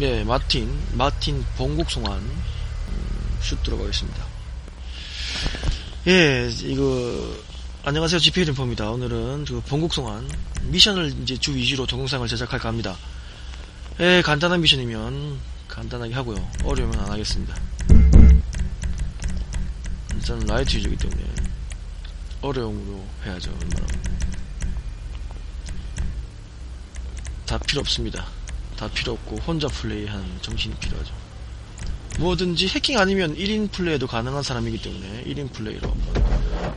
예, 마틴, 마틴 봉국송환 음, 슛 들어가겠습니다. 예, 이거 안녕하세요, GPL 인포입니다. 오늘은 그 봉국송환 미션을 이제 주 위주로 동영상을 제작할까 합니다. 예, 간단한 미션이면 간단하게 하고요. 어려우면 안 하겠습니다. 일단 라이트 위주이기 때문에 어려움으로 해야죠. 웬만하면. 다 필요 없습니다. 다 필요 없고 혼자 플레이하는 정신이 필요하죠. 뭐든지 해킹 아니면 1인 플레이도 가능한 사람이기 때문에 1인 플레이로 한번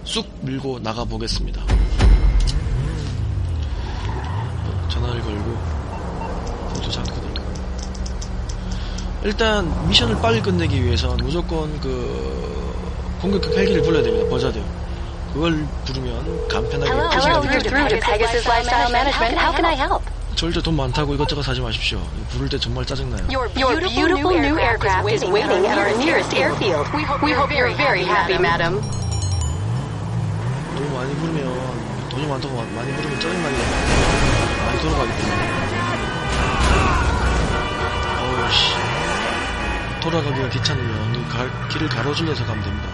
쑥 밀고 나가 보겠습니다. 전화를 걸고 포토 잠그니까 일단 미션을 빨리 끝내기 위해선 무조건 그 공격형 헬기를 불러야 됩니다. 버자드요. 그걸 부르면 간편하게 Hello, 포징하기 절대 돈 많다고 이것저것 사지 마십시오. 부를 때 정말 짜증나요. Your beautiful new aircraft is waiting at our nearest airfield. We hope you're very happy, madam. 너무 많이 부르면 돈이 많다고 마- 많이 부르면 짜증나게 많이 돌아가기 때문에 어우씨 돌아가기가 귀찮으면 이 가- 길을 가로질러서 가면 됩니다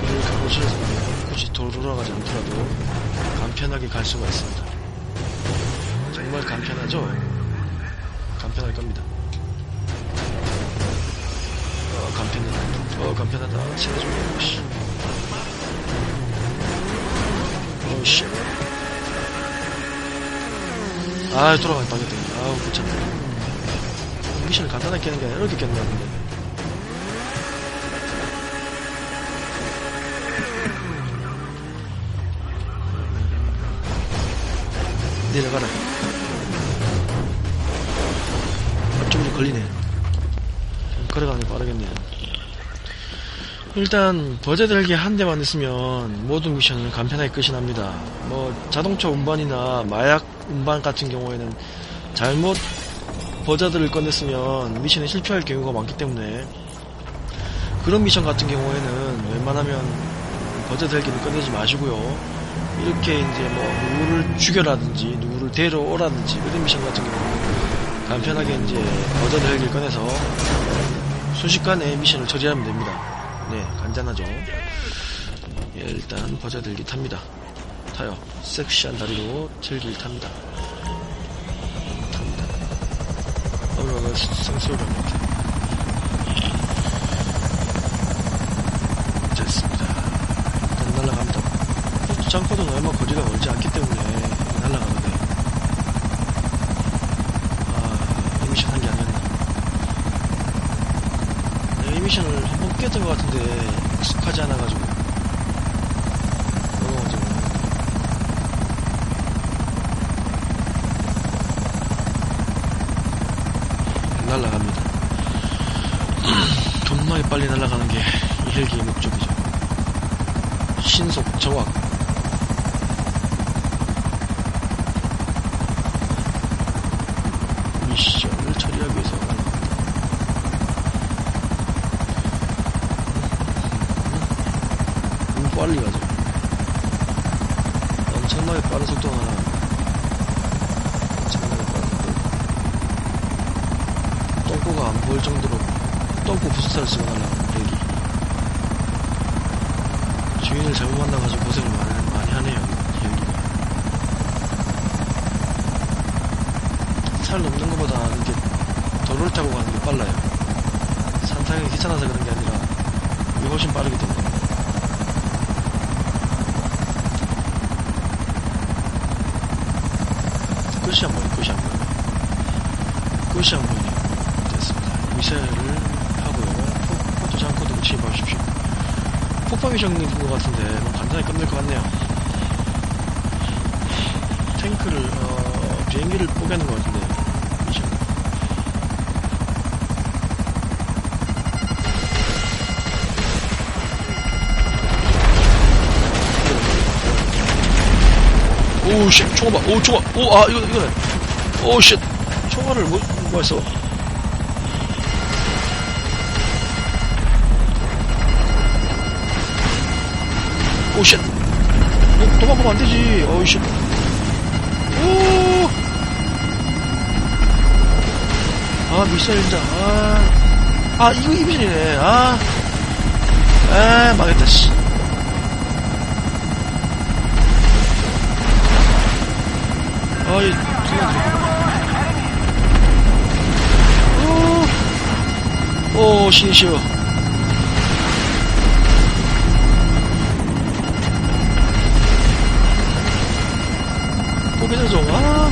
길을 가로질러서 가면 굳이 돌아가지 않더라도 간편하게 갈 수가 있습니다 정말 간편하죠? 간편할 겁니다 어 간편하다 어 간편하다 시간 좀 씨. 어우씨. 아, 돌아가니 당했다. 아우, 귀찮네. 미션을 간단하게 깨는 게 아니라 이렇게 깼나 본데. 내려가라. 걸리네. 좀 걸어가는 게 빠르겠네요. 일단 버제들에게 한 대만 있으면 모든 미션은 간편하게 끝이 납니다. 뭐 자동차 운반이나 마약 운반 같은 경우에는 잘못 버자들을 꺼냈으면 미션에 실패할 경우가 많기 때문에 그런 미션 같은 경우에는 웬만하면 버자들에게는 꺼내지 마시고요. 이렇게 이제 뭐 누구를 죽여라든지 누구를 데려오라든지 이런 미션 같은 경우는 간편하게 이제 버자들에게 꺼내서 순식간에 미션을 처리하면 됩니다. 네, 간단하죠. 예, 일단 버자들기 탑니다. 타요. 섹시한 다리로 즐길 탑니다. 탑니다. 올라가 생소를 이렇게. 됐습니다. 일단 날아갑니다. 장코는 얼마 거리가 멀지 않기 때문에 날아가는데. 아, 이 미션 한 게 아니었나. 네, 이 미션을 한번 깼던 것 같은데 익숙하지 않아가지고 넘어가지고 날아갑니다. 겁나게 빨리 날아가는 게 이 헬기의 목적이죠. 신속 정확. 미션을 처리하기 위해서 날아갑니다. 너무 빨리 가죠. 엄청나게 빠른 속도가 나갑니다. 엄청나게 빠른 속도. 똥꼬가 안 보일 정도로 똥꼬 부스터를 쓰고 날아가는 헬기. 주인을 잘못 만나가지고 고생을 많이, 많이 하네요, 이 헬기가. 살 넘는 것보다 이게 도로를 타고 가는 게 빨라요. 산 타기 귀찮아서 그런 게 아니라 이게 훨씬 빠르기 때문에. 끝이 안 보여, 끝이 안 보여. 끝이 안 보이네요. 됐습니다. 미사일을 하고요. 포, 장코도 침입해 주십시오. 폭파 미션인 것 같은데, 뭐 간단히 끝낼 것 같네요. 탱크를, 어, 비행기를 뽀개는 것 같은데, 오우 쉣 총알 봐. 오 총알. 오아 이거 이거네. 오우 쉣 총알을 뭐 뭐가 있어? 오 쉣. 어, 도망가면 안 되지. 쉣. 오. 아, 진짜, 아. 아, 이거 이 미션이네. 아. 아, 망했다, 씨. 아, 이, 오, 오. 뽀개들어 좀, 아.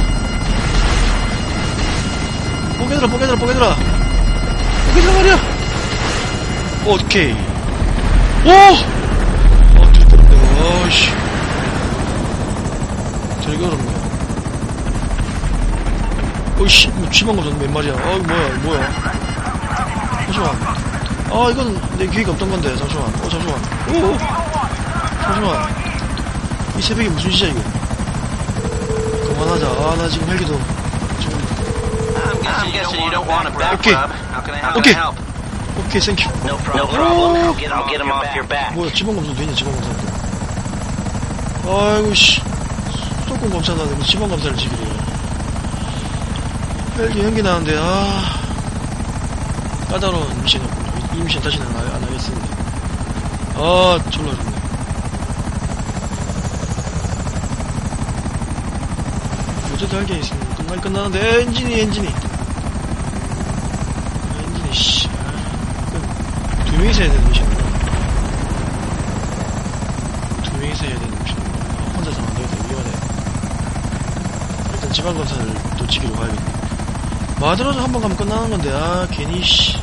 뽀개들어, 뽀개들어, 뽀개들어. 뽀개들어 말이야. 오케이. 오! 아, 뒤집어졌네. 아이씨. 되게 어렵네. 어이씨, 뭐, 취만 거몇 마리야. 아, 이거 뭐야, 뭐야. 잠시만. 아, 이건 내 기획이 없던 건데, 잠시만. 어, 잠시만. 오! 잠시만. 이 새벽에 무슨 짓이야, 이거. 그만하자. 아, 나 지금 헬기도. 지금. I help? 오케이, 땡큐. 뭐야, 지방 검사 되냐, 지방 검사. 아이고, 씨. 조금 검사한다는데, 뭐 지방 검사를 지기래 요. 헬기 연기 나는데, 아. 까다로운 미션이었군요. 이, 이 미션 다시는 안, 안 하겠습니다. 아, 졸라 좋네. 어쩌다 할게 있으면 끝날 끝나는데, 엔진이, 엔진이. 아, 엔진이, 씨. 아, 그건 두 명이서 해야 되는 미션이구나. 두 명이서 해야 되는 미션. 아, 혼자서 안 되겠다. 위험하네. 일단 지방검사를 또 지기로 가야겠네. 마드로는 한번 가면 끝나는 건데, 아, 괜히, 씨.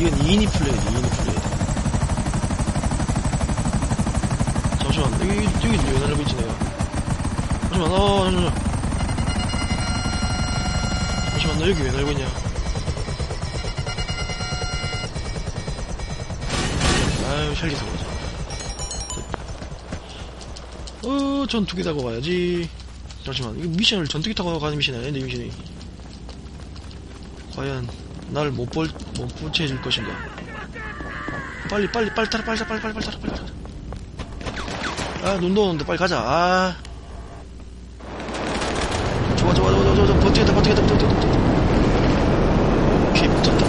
이건 2인이 플레이야, 2인이 플레이. 잠시만, 여기, 여기 왜 날리고 내가. 잠시만, 어, 잠시만. 잠시만, 너 여기 왜 날고 있냐. 아유, 타고 가자. 어, 전투기 타고 가야지. 잠시만, 이거 미션을 전투기 타고 가는 미션이 아닌데, 이 미션이. 과연, 나를 못 볼, 못 부채해줄 것인가. 빨리, 빨리, 빨리 타라, 빨리 타라, 빨리, 빨리, 빨리 타라, 빨리 타라. 아, 눈도 오는데 빨리 가자, 아. 좋아, 좋아, 좋아, 좋아, 좋아, 버티겠다, 버티겠다, 버티겠다, 버티겠다. 오케이, 붙었다.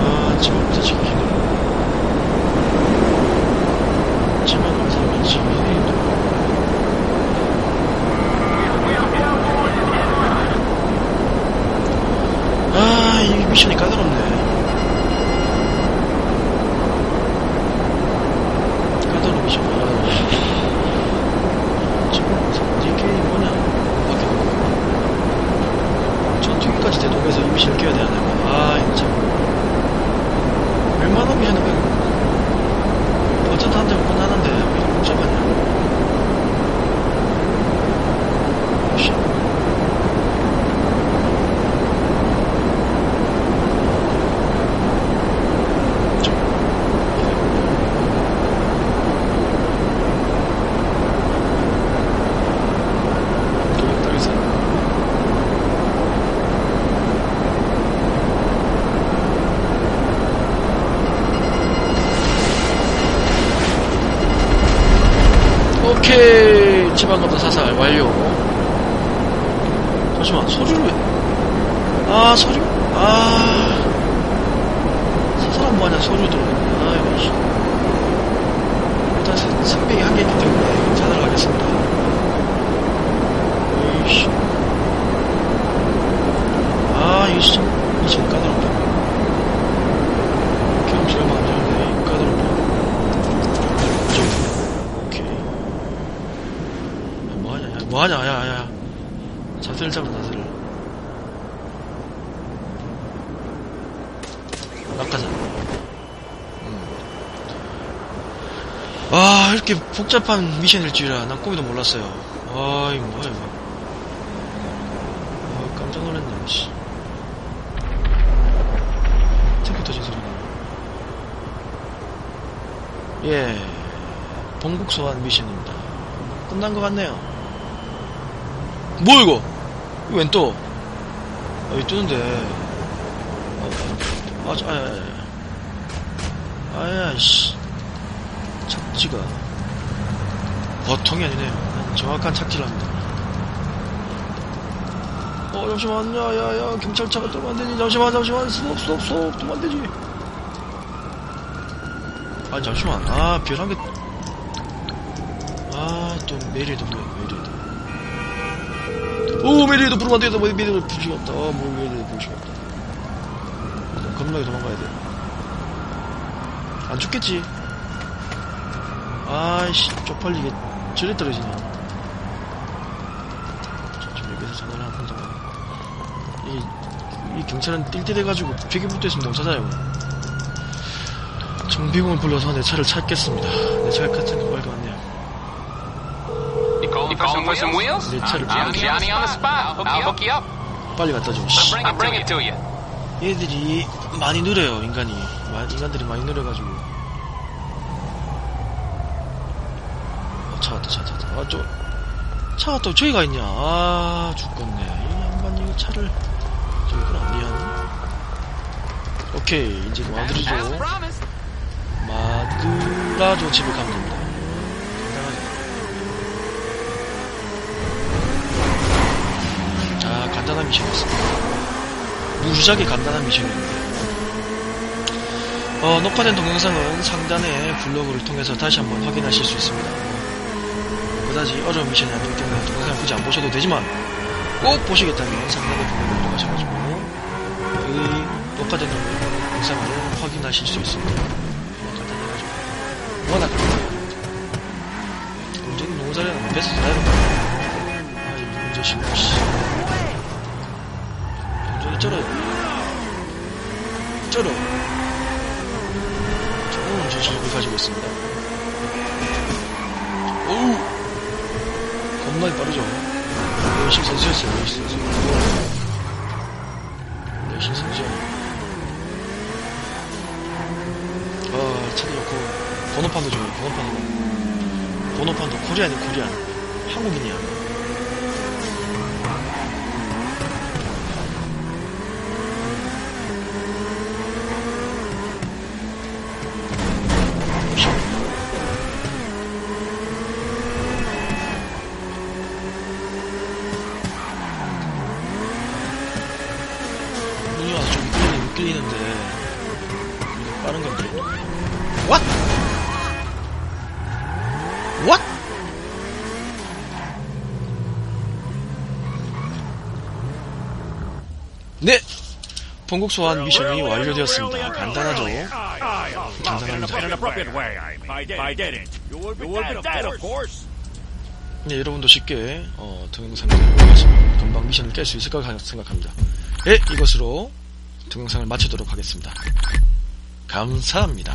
아, 지금 부터 지금 힘들어. 지금 사람이 지금 힘들어. 아, 이 미션이 까다롭네. 까다로운 미션. 아, 지금 이게 뭐냐? 밖에 전투기까지 대동해서 이 미션을 깨야 되나? 아, 이거 참. 웬만한 미션은 그냥 버튼 한 대면 끝나는데 왜 이렇게 복잡하냐? 씨. 도둑들이서 오케이. 지방검사 사살 완료. 잠시만 서류를 왜... 아 서류? 아. 사람 뭐하냐 서류 들어오네. 아이고 씨. 일단 새- 새벽에 한개 있기 때문에 찾아러 가겠습니다. 에이씨. 아 진짜 이거 까다롭다 경험치 얼마 안 되는데 까다롭다 좀 오케이 야, 뭐하냐 야, 뭐하냐 야야 자세를 잡아 자세를 낚가자 아 이렇게 복잡한 미션일 줄이야 난 꿈에도 몰랐어요. 아 이거 뭐야 이거. 아 깜짝 놀랐네 씨. 탱크 터진 소리 예. 본국 소환 미션입니다. 끝난 것 같네요. 뭐 이거? 이거 웬 또? 아, 여기 뜨는데. 아, 아, 저, 아야, 아야, 아야, 씨. 착지가 보통이 아니네요. 난 정확한 착지를 합니다. 어, 어, 잠시만, 야, 야, 야, 경찰차가 뜨면 안 되지. 잠시만, 잠시만, 스톱, 스톱, 스톱, 뜨면 안 되지. 아, 잠시만. 아, 별한 개. 아, 또, 메리에도 뭐야, 메리에도. 오, 메리에도 부르면 안 되겠다. 뭐, 메리에도 부시겠다. 어, 뭐, 메리에도 부시겠다. 겁나게 도망가야 돼. 안 죽겠지? 아이씨, 쪽팔리게. 저리 떨어지냐. 저, 좀 여기서 전화를 한 통장. 이, 이 경찰은 띨띨해가지고 벽에 붙어있으면 못 찾아요. 정비공을 불러서 내 차를 찾겠습니다. 내 차를 같은 거 발견했네요. You calling, for some wheels? 내 차를 I'm Johnny on the spot. I'll hook you up. 빨리 갖다 줘. 씨. I'll bring it to you. 얘들이 많이 느려요, 인간이. 마- 인간들이 많이 느려가지고. 어, 차 차, 차, 차. 아, 저, 차가 또 저기가 있냐. 아, 죽겠네. 이 양반, 이거 차를. 저기구나, 미안. 오케이, 이제 마드리조. Promised. 마드라조 집에 가면 됩니다. 자, 간단한 미션이었습니다. 무지하게 간단한 미션이었는데. 어, 녹화된 동영상은 상단의 블로그를 통해서 다시 한번 확인하실 수 있습니다. 뭐, 그다지 어려운 미션이 아니기 때문에 동영상 굳이 안 보셔도 되지만 꼭 보시겠다면 상단의 블로그를 들어가셔가지고 그 녹화된 동영상을 확인하실 수 있습니다. 뭐 간단해가지고 워낙. 운전 너무 잘해. 베스트 잘해. 아, 이 운전 신고 씨. 운전이 쩔어요. 쩔어. 좋은 실력을 가지고 있습니다. 오우! 겁나게 빠르죠? 열심히 선수였어요, 열심히 선수. 열심히 선수야. 아, 차도 좋고, 번호판도 좋아요, 번호판도. 번호판도 코리안이 코리안. 한국인이야. 눈이 와서 좀 미끌리는, 미끌리는데, 이거 빠른 건데. What? What? 네! 본국 소환 미션이 완료되었습니다. 간단하죠? 간단합니다. 네, 여러분도 쉽게 어, 동영상을 보면서 금방 미션을 깰 수 있을 거라 생각합니다. 네, 이것으로 동영상을 마치도록 하겠습니다. 감사합니다.